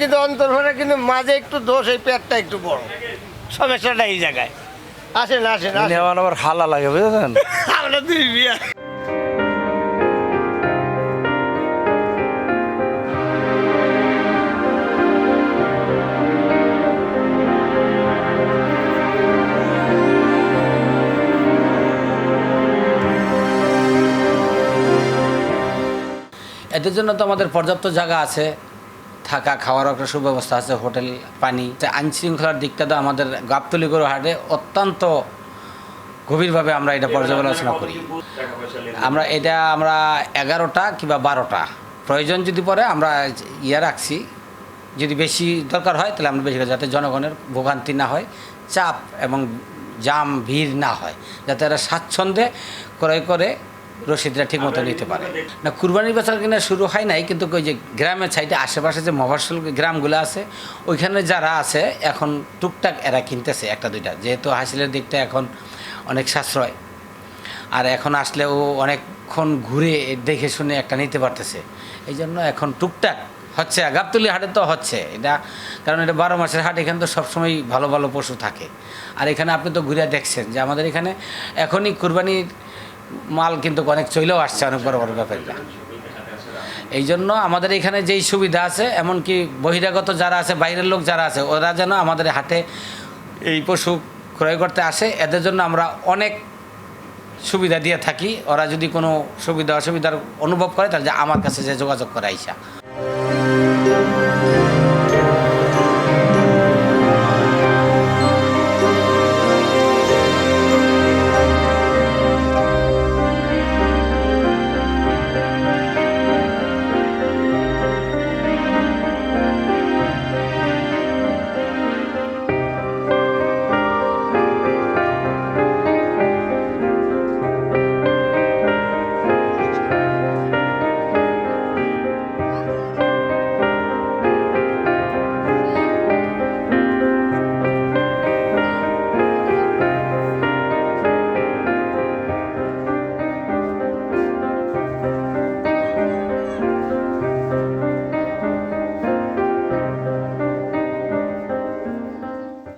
কিন্তু অন্তর ভরে কিন্তু মাঝে একটু দোষ এই পেটটা একটু বড়। সমস্যাটা এই জায়গায়। আসেন আসেন আসেন। নেওয়ান আবার হালা লাগে বুঝেছেন? আমরা দুই বিয়া। এদের জন্য তো আমাদের পর্যাপ্ত জায়গা আছে। থাকা খাওয়ার একটা সুব্যবস্থা আছে হোটেল পানি। আইন শৃঙ্খলার দিকটা তো আমাদের গাবতলি গরু হাটে অত্যন্ত গভীরভাবে আমরা এটা পর্যালোচনা করি। আমরা এটা আমরা এগারোটা কিংবা বারোটা। প্রয়োজন যদি পরে আমরা ইয়ে রাখছি। যদি বেশি দরকার হয় তাহলে আমরা বেশি যাতে জনগণের ভোগান্তি না হয় চাপ এবং জাম ভিড় না হয়। যাতে এরা স্বাচ্ছন্দ্যে ক্রয় করে রসিদরা ঠিক মতো নিতে পারে। না, কুরবানির বেচা কিনা শুরু হয় নাই, কিন্তু ওই যে গ্রামের সাইডে আশেপাশে যে মফাসল গ্রামগুলো আছে, ওইখানে যারা আছে, এখন টুকটাক এরা কিনতেছে একটা দুইটা। যেহেতু হাসিলের দিকটা এখন অনেক সাশ্রয়। আর এখন আসলেও অনেকক্ষণ ঘুরে দেখে শুনে একটা নিতে পারতেছে। এই জন্য এখন টুকটাক হচ্ছে, গাবতলি হাটে তো হচ্ছে। এটা, কারণ এটা বারো মাসের হাট, এখানে তো সবসময় ভালো ভালো পশু থাকে। আর এখানে আপনি তো ঘুরে দেখছেন যে আমাদের এখানে এখনই কুরবানির মাল কিন্তু অনেক চলেও আসছে অনেক বড় বড় ব্যাপারীরা। এই জন্য আমাদের এখানে যেই সুবিধা আছে, এমনকি বহিরাগত যারা আছে, বাইরের লোক যারা আছে, ওরা যেন আমাদের হাতে এই পশু ক্রয় করতে আসে, এদের জন্য আমরা অনেক সুবিধা দিয়ে থাকি। ওরা যদি কোনো সুবিধা অসুবিধার অনুভব করে, তাহলে আমার কাছে যে যোগাযোগ করে আইসা।